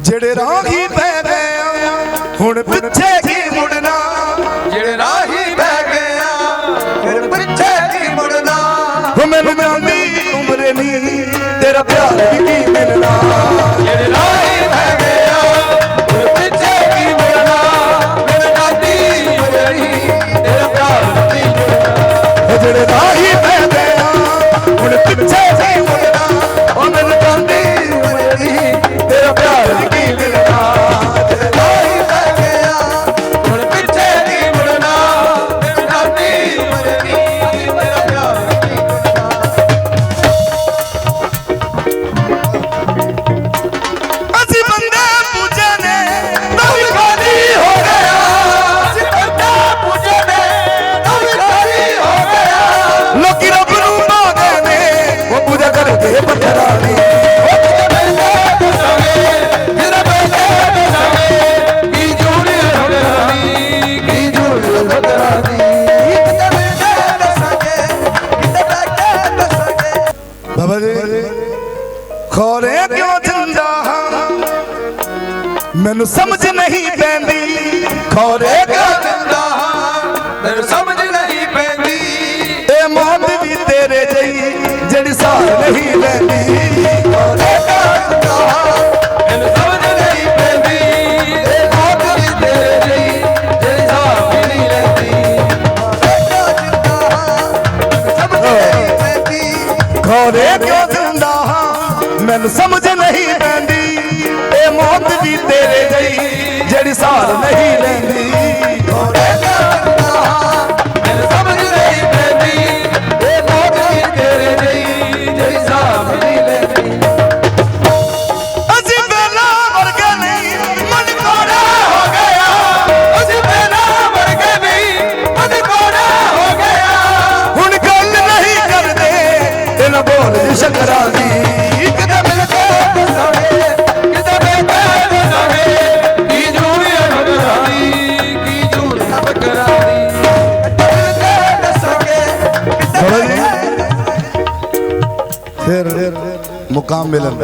ਜਿਹੜੇ ਰਾਹੀ ਪੈ ਗਏ ਹੁਣ ਪਿੱਛੇ ਕੀ ਮੁੜਨਾ? ਜਿਹੜੇ ਰਾਹੀ ਬਹਿ ਗਿਆ ਫਿਰ ਪਿੱਛੇ ਕੀ ਮੁੜਨਾ? ਹੋ ਮੈਨੂੰ ਜਾਂਦੀ ਉਮਰੇ ਨਹੀਂ ਤੇਰਾ ਪਿਆਰ ਵੀ ਕੀ ਮਿਲਣਾ। ਜਿਹੜੇ ਰਾਹੀ ਮੈਨੂੰ ਸਮਝ ਨਹੀਂ ਪੈਂਦੀ। ਖੋਰੇ ਕਿਉਂ ਜਈ ਜਿਹੜੀ ਨਹੀਂ ਲੈਂਦੀ। ਖੋਰੇ ਕਿਉਂ ਜਿੰਦਾ ਮੈਨੂੰ ਸਮਝ ਨਹੀਂ ਪੈਂਦੀ। ਇਹ ਮੌਤ ਵੀ ਤੇਰੇ ਲਈ ਜਿਹੜੀ ਸਾਹ ਨਹੀਂ ਲੈਂਦੀ। ਅਸੀਂ ਬੇਲਾ ਵਰਗੇ ਨਹੀਂ, ਮਨ ਕੋੜਾ ਹੋ ਗਿਆ। ਅਸੀਂ ਪਹਿਲਾਂ ਵਰਗੇ ਨਹੀਂ, ਮਨ ਕੋੜਾ ਹੋ ਗਿਆ। ਹੁਣ ਗੱਲ ਨਹੀਂ ਕਰਦੇ ਇਹਨਾਂ ਬੋਲ ਸ਼ਕਰਾਂ ਦੀ ਮੁਕਾਮ ਮਿਲਣ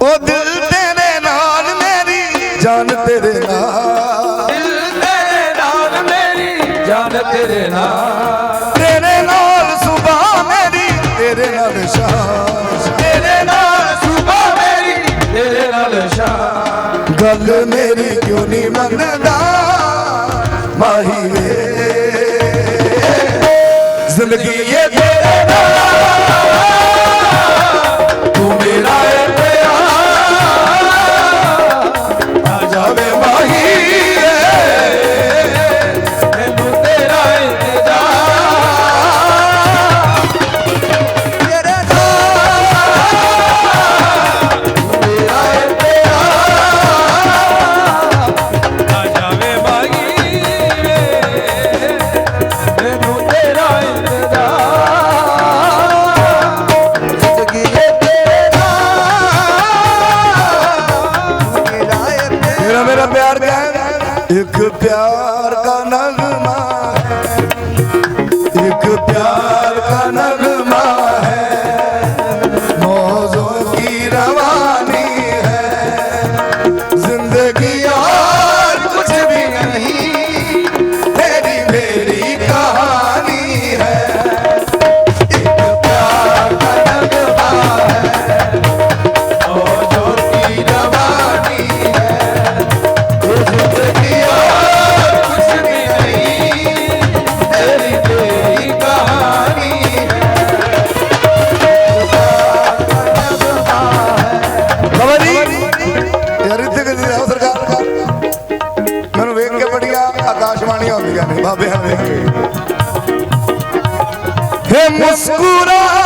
ਉਹ ਦਿਲ ਤੇਰੇ ਨਾਲ ਮੇਰੀ ਜਾਨ ਤੇਰੇ ਨਾਲ। ਦਿਲ ਤੇਰੇ ਨਾਲ ਮੇਰੀ ਜਾਨ ਤੇਰੇ ਨਾਲ। ਤੇਰੇ ਨਾਲ ਸੁਬਾ ਮੇਰੀ ਤੇਰੇ ਨਾਲ ਸ਼ਾਮ। ਤੇਰੇ ਨਾਲ ਸੁਬਾ ਮੇਰੀ ਤੇਰੇ ਨਾਲ ਸ਼ਾਮ। ਗੱਲ ਮੇਰੀ ਕਿਉਂ ਨਹੀਂ ਮੰਨਦਾ? ਮਾਹੀ ਵੇ। ਜ਼ਿੰਦਗੀ ਇਹ ਤੇਰੇ ਨਾਲ। ਮੇਰਾ ਪਿਆਰ ਕਹਿ ਇੱਕ ਪਿਆਰ ਦਾ ਨਗਮਾ ਹੈ। ਇੱਕ ਪਿਆਰ ਯਾਰ ਇੱਥੇ ਕਿਤੇ ਜਾਓ ਸਰਕਾਰ ਮੈਨੂੰ ਵੇਖ ਕੇ ਬੜੀਆਂ ਆਕਾਸ਼ਵਾਣੀ ਆਉਂਦੀਆਂ ਨੇ, ਬਾਬਿਆਂ ਵੇਖ ਕੇ ਹੈ ਮੁਸਕਰਾਨੇ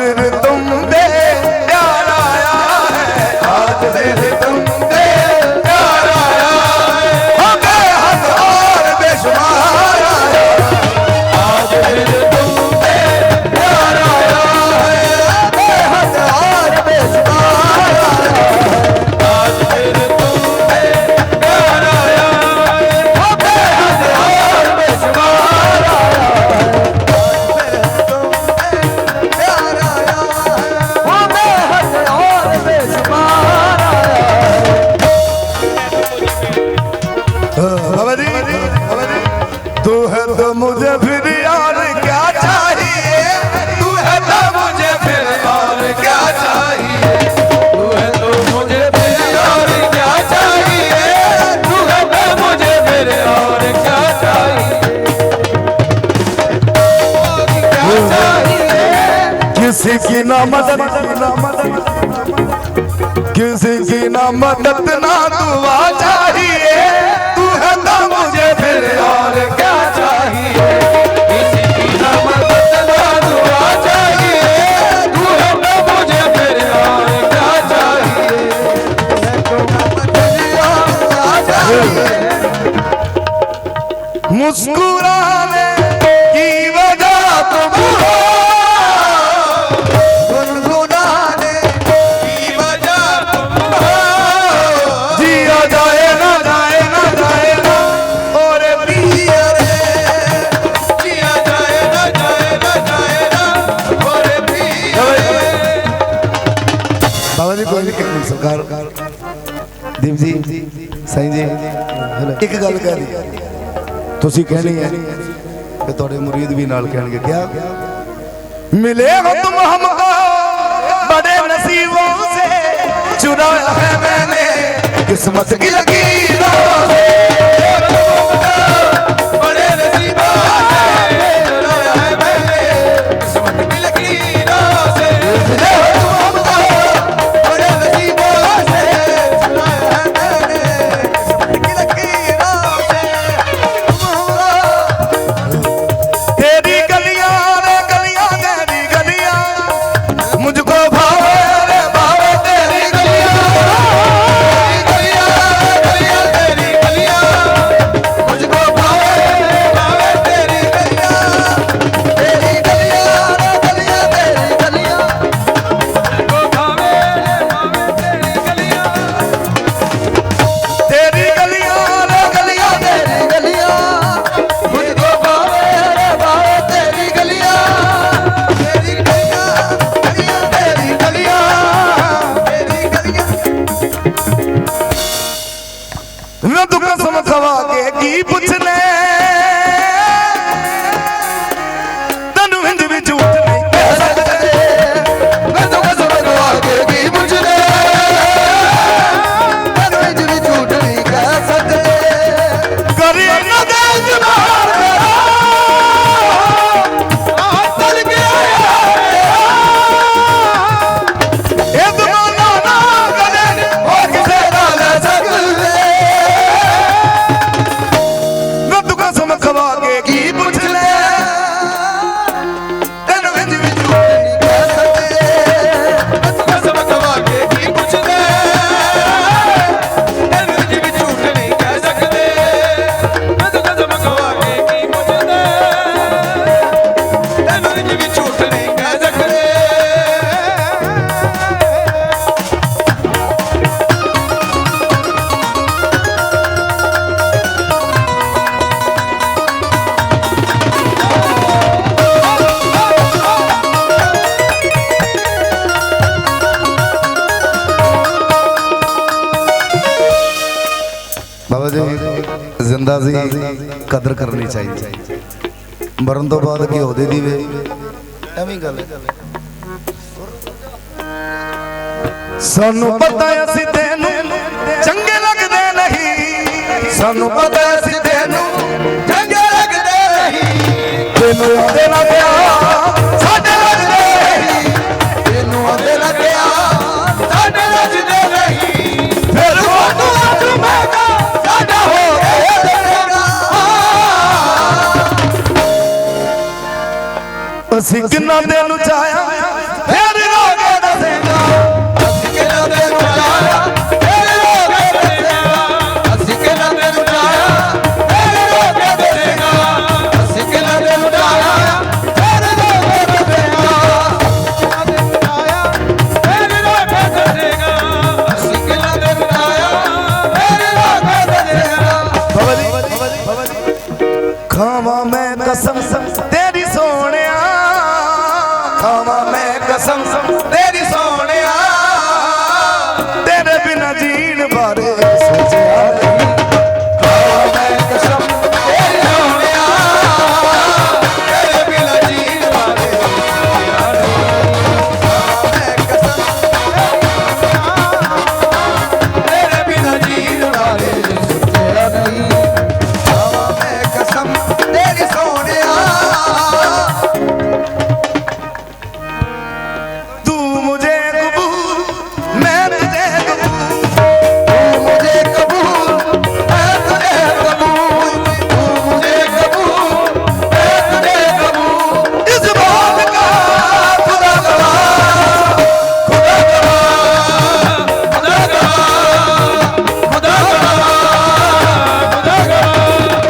फिर तुम बे तेरी ना मदद ना दुआ चाहिए तू है तो मुझे फिर और क्या चाहिए मुस्कुराने ਬਾਬਾ ਜੀ, ਕੋਈ ਨਹੀਂ ਸਰਕਾਰ। ਦੀਪ ਜੀ, ਸਾਈਂ ਜੀ ਇੱਕ ਗੱਲ ਕਹਿ ਦੀ ਤੁਸੀਂ ਕਹਿਣੀ ਹੈ ਕਿ ਤੁਹਾਡੇ ਮੁਰੀਦ ਵੀ ਨਾਲ ਕਹਿਣਗੇ ਕਿਹਾ ਮਿਲੇ ਹੁਕਮ ਹਮਕੋ, ਬੜੇ ਨਸੀਬੋਂ ਸੇ, ਚੁਰਾਇਆ ਹੈ ਮੈਨੇ, ਕਿਸਮਤ ਕੀ ਲਕੀਰਾਂ ਸੇ। ਦਾ ਵੀ ਕਦਰ ਕਰਨੀ ਚਾਹੀਦੀ। ਮਰਨ ਤੋਂ ਬਾਅਦ ਘਿਓ ਦੇ ਦੀਵੇ ਐਵੇਂ ਗੱਲ ਸਾਨੂੰ ਪਤਾ ਅਸੀਂ ਤੈਨੂੰ ਚੰਗੇ ਲੱਗਦੇ ਨਹੀਂ। ਸਾਨੂੰ ਪਤਾ ਸੀ ਤੈਨੂੰ ਚੰਗੇ ਲੱਗਦੇ ਨਹੀਂ। ਤੈਨੂੰ ਤੇਰਾ ਪਿਆਰ, ਸਾਡੇ ਸਿੱਖ ਨਾ ਦੇ ਨੂੰ ਜਾਇਆ ਫੇਰ ਰੋਗੇ